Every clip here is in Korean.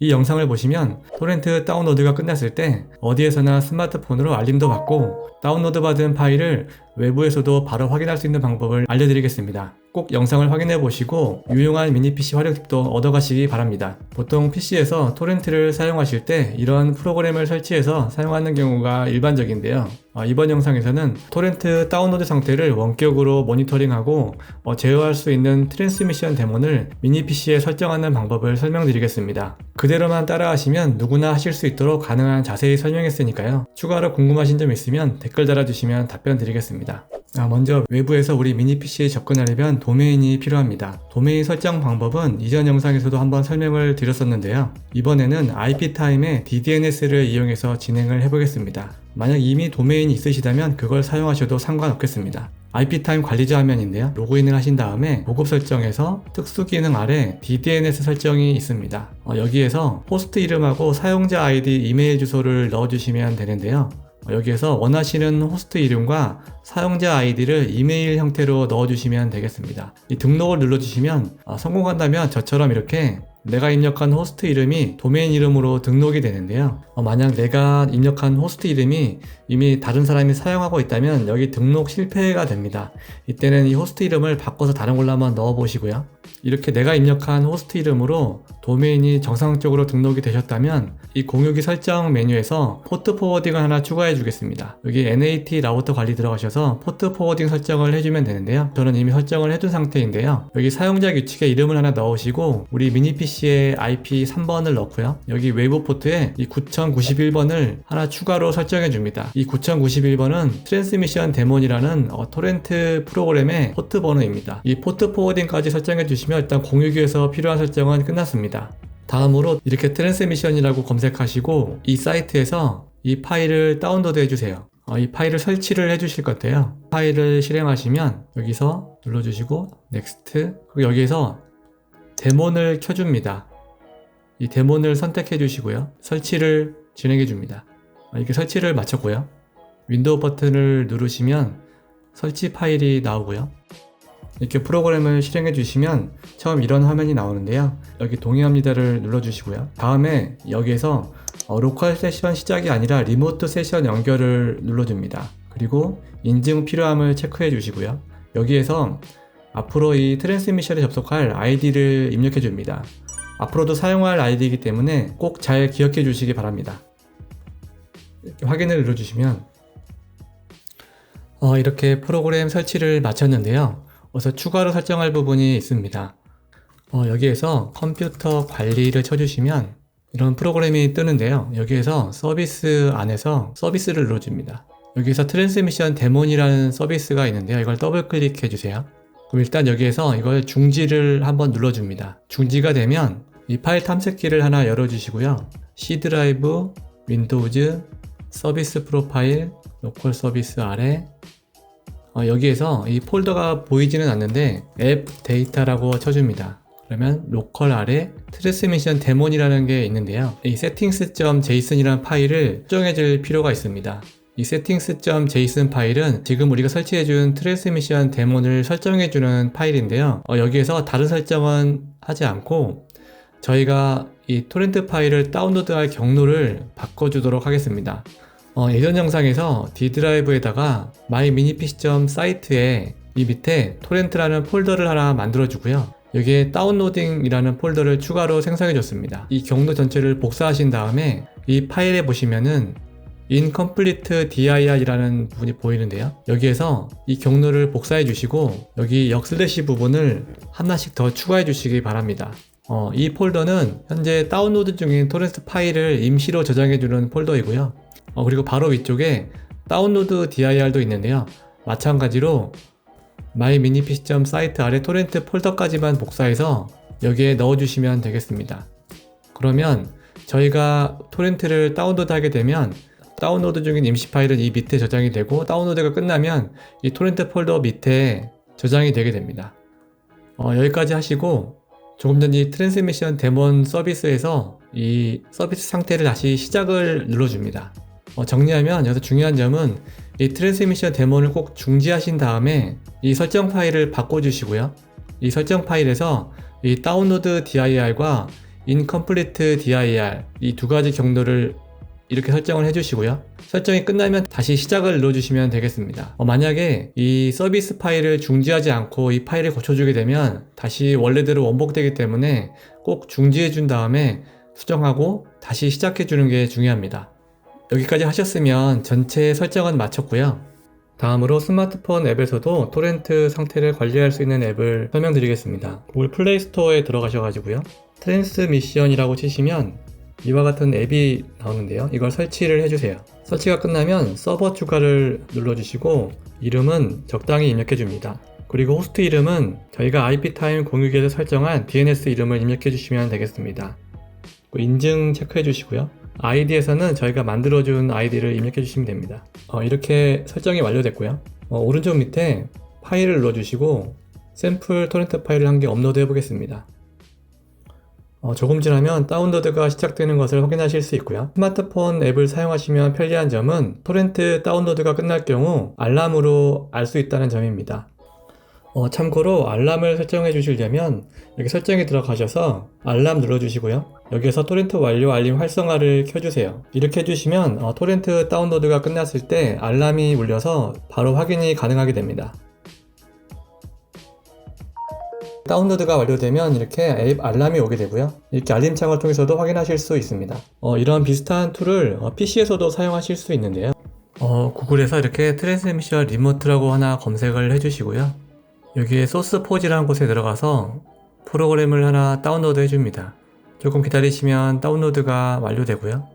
이 영상을 보시면 토렌트 다운로드가 끝났을 때 어디에서나 스마트폰으로 알림도 받고 다운로드 받은 파일을 외부에서도 바로 확인할 수 있는 방법을 알려드리겠습니다. 꼭 영상을 확인해 보시고 유용한 미니 PC 활용 팁도 얻어가시기 바랍니다. 보통 PC에서 토렌트를 사용하실 때 이런 프로그램을 설치해서 사용하는 경우가 일반적인데요. 어, 이번 영상에서는 토렌트 다운로드 상태를 원격으로 모니터링하고 어, 제어할 수 있는 트랜스미션 데몬을 미니 PC에 설정하는 방법을 설명드리겠습니다. 그대로만 따라하시면 누구나 하실 수 있도록 가능한 자세히 설명했으니까요. 추가로 궁금하신 점 있으면 댓글 달아주시면 답변 드리겠습니다. 아, 먼저 외부에서 우리 미니 PC에 접근하려면 도메인이 필요합니다. 도메인 설정 방법은 이전 영상에서도 한번 설명을 드렸었는데요. 이번에는 IP타임의 DDNS를 이용해서 진행을 해보겠습니다. 만약 이미 도메인이 있으시다면 그걸 사용하셔도 상관없겠습니다. IP타임 관리자 화면인데요. 로그인을 하신 다음에 보급 설정에서 특수 기능 아래 DDNS 설정이 있습니다. 어, 여기에서 호스트 이름하고 사용자 아이디 이메일 주소를 넣어주시면 되는데요. 어, 여기에서 원하시는 호스트 이름과 사용자 아이디를 이메일 형태로 넣어주시면 되겠습니다. 이 등록을 눌러주시면 어, 성공한다면 저처럼 이렇게 내가 입력한 호스트 이름이 도메인 이름으로 등록이 되는데요. 어, 만약 내가 입력한 호스트 이름이 이미 다른 사람이 사용하고 있다면 여기 등록 실패가 됩니다. 이때는 이 호스트 이름을 바꿔서 다른 걸로 한번 넣어 보시고요. 이렇게 내가 입력한 호스트 이름으로 도메인이 정상적으로 등록이 되셨다면 이 공유기 설정 메뉴에서 포트 포워딩을 하나 추가해 주겠습니다. 여기 NAT 라우터 관리 들어가셔서 포트 포워딩 설정을 해주면 되는데요. 저는 이미 설정을 해둔 상태인데요. 여기 사용자 규칙에 이름을 하나 넣으시고 우리 미니 PC에 IP 3번을 넣고요. 여기 외부 포트에 이 9091번을 하나 추가로 설정해 줍니다. 이 9091번은 트랜스미션 데몬이라는 어, 토렌트 프로그램의 포트 번호입니다. 이 포트 포워딩까지 설정해 주시 면 일단 공유기에서 필요한 설정은 끝났습니다. 다음으로 이렇게 트랜스미션이라고 검색하시고 이 사이트에서 이 파일을 다운로드 해주세요. 어, 이 파일을 설치를 해주실 것 같아요. 파일을 실행하시면 여기서 눌러주시고 Next 그리고 여기에서 데몬을 켜줍니다. 이 데몬을 선택해 주시고요. 설치를 진행해 줍니다. 어, 이렇게 설치를 마쳤고요. 윈도우 버튼을 누르시면 설치 파일이 나오고요. 이렇게 프로그램을 실행해 주시면 처음 이런 화면이 나오는데요. 여기 동의합니다를 눌러 주시고요. 다음에 여기에서 어, 로컬 세션 시작이 아니라 리모트 세션 연결을 눌러줍니다. 그리고 인증 필요함을 체크해 주시고요. 여기에서 앞으로 이 트랜스미션에 접속할 아이디를 입력해 줍니다. 앞으로도 사용할 아이디이기 때문에 꼭 잘 기억해 주시기 바랍니다. 이렇게 확인을 눌러주시면 어, 이렇게 프로그램 설치를 마쳤는데요. 어서 추가로 설정할 부분이 있습니다. 어, 여기에서 컴퓨터 관리를 쳐주시면 이런 프로그램이 뜨는데요. 여기에서 서비스 안에서 서비스를 눌러줍니다. 여기서 트랜스미션 데몬이라는 서비스가 있는데요. 이걸 더블 클릭해 주세요. 그럼 일단 여기에서 이걸 중지를 한번 눌러줍니다. 중지가 되면 이 파일 탐색기를 하나 열어주시고요. C 드라이브, 윈도우즈, 서비스 프로파일, 로컬 서비스 아래 어, 여기에서 이 폴더가 보이지는 않는데 앱 데이터라고 쳐줍니다. 그러면 로컬 아래 트랜스미션 데몬이라는 게 있는데요. 이 settings.json이라는 파일을 수정해 줄 필요가 있습니다. 이 settings.json 파일은 지금 우리가 설치해준 트랜스미션 데몬을 설정해주는 파일인데요. 어, 여기에서 다른 설정은 하지 않고 저희가 이 토렌트 파일을 다운로드할 경로를 바꿔주도록 하겠습니다. 어, 예전 영상에서 D 드라이브에다가 my mini pc 사이트에 이 밑에 토렌트라는 폴더를 하나 만들어주고요. 여기에 다운로딩이라는 폴더를 추가로 생성해줬습니다. 이 경로 전체를 복사하신 다음에 이 파일에 보시면은 incomplete dir이라는 부분이 보이는데요. 여기에서 이 경로를 복사해 주시고 여기 역슬래시 부분을 하나씩 더 추가해 주시기 바랍니다. 어, 이 폴더는 현재 다운로드 중인 토렌트 파일을 임시로 저장해 주는 폴더이고요. 어, 그리고 바로 위쪽에 다운로드 dir도 있는데요. 마찬가지로 myminipc 사이트 아래 토렌트 폴더까지만 복사해서 여기에 넣어주시면 되겠습니다. 그러면 저희가 토렌트를 다운로드 하게 되면 다운로드 중인 임시 파일은 이 밑에 저장이 되고 다운로드가 끝나면 이 토렌트 폴더 밑에 저장이 되게 됩니다. 어, 여기까지 하시고 조금 전 이 트랜스미션 데몬 서비스에서 이 서비스 상태를 다시 시작을 눌러줍니다. 어, 정리하면 여기서 중요한 점은 이 트랜스미션 데몬을 꼭 중지하신 다음에 이 설정 파일을 바꿔주시고요. 이 설정 파일에서 이 다운로드 dir과 incomplete dir 이 두 가지 경로를 이렇게 설정을 해주시고요. 설정이 끝나면 다시 시작을 눌러주시면 되겠습니다. 어, 만약에 이 서비스 파일을 중지하지 않고 이 파일을 고쳐주게 되면 다시 원래대로 원복되기 때문에 꼭 중지해준 다음에 수정하고 다시 시작해주는 게 중요합니다. 여기까지 하셨으면 전체 설정은 마쳤고요. 다음으로 스마트폰 앱에서도 토렌트 상태를 관리할 수 있는 앱을 설명드리겠습니다. 구글 플레이 스토어에 들어가셔가지고요. 트랜스미션이라고 치시면 이와 같은 앱이 나오는데요. 이걸 설치를 해주세요. 설치가 끝나면 서버 추가를 눌러주시고 이름은 적당히 입력해 줍니다. 그리고 호스트 이름은 저희가 IP타임 공유기에서 설정한 DNS 이름을 입력해 주시면 되겠습니다. 인증 체크해 주시고요. 아이디에서는 저희가 만들어준 아이디를 입력해 주시면 됩니다. 어, 이렇게 설정이 완료됐고요. 어, 오른쪽 밑에 파일을 눌러주시고 샘플 토렌트 파일을 한 개 업로드 해보겠습니다. 어, 조금 지나면 다운로드가 시작되는 것을 확인하실 수 있고요. 스마트폰 앱을 사용하시면 편리한 점은 토렌트 다운로드가 끝날 경우 알람으로 알 수 있다는 점입니다. 어, 참고로 알람을 설정해 주시려면 여기 설정에 들어가셔서 알람 눌러주시고요. 여기에서 토렌트 완료 알림 활성화를 켜주세요. 이렇게 해주시면 어, 토렌트 다운로드가 끝났을 때 알람이 울려서 바로 확인이 가능하게 됩니다. 다운로드가 완료되면 이렇게 앱 알람이 오게 되고요. 이렇게 알림창을 통해서도 확인하실 수 있습니다. 어, 이런 비슷한 툴을 PC에서도 사용하실 수 있는데요. 어, 구글에서 이렇게 트랜스미션 리모트라고 하나 검색을 해주시고요. 여기에 소스 포지라는 곳에 들어가서 프로그램을 하나 다운로드 해줍니다. 조금 기다리시면 다운로드가 완료되고요.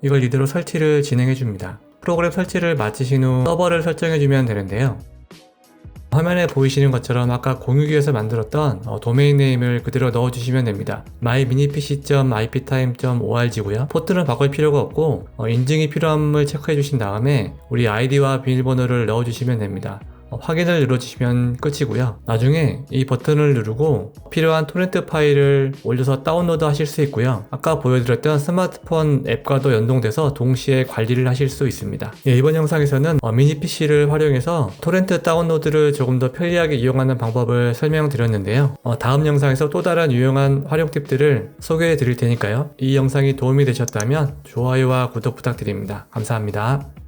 이걸 이대로 설치를 진행해줍니다. 프로그램 설치를 마치신 후 서버를 설정해주면 되는데요. 화면에 보이시는 것처럼 아까 공유기에서 만들었던 어, 도메인 네임을 그대로 넣어주시면 됩니다. myminipc.iptime.org고요. 포트는 바꿀 필요가 없고 어, 인증이 필요함을 체크해 주신 다음에 우리 아이디와 비밀번호를 넣어주시면 됩니다. 어, 확인을 눌러주시면 끝이고요. 나중에 이 버튼을 누르고 필요한 토렌트 파일을 올려서 다운로드 하실 수 있고요. 아까 보여드렸던 스마트폰 앱과도 연동돼서 동시에 관리를 하실 수 있습니다. 예, 이번 영상에서는 어, 미니 PC를 활용해서 토렌트 다운로드를 조금 더 편리하게 이용하는 방법을 설명드렸는데요. 어, 다음 영상에서 또 다른 유용한 활용 팁들을 소개해 드릴 테니까요. 이 영상이 도움이 되셨다면 좋아요와 구독 부탁드립니다. 감사합니다.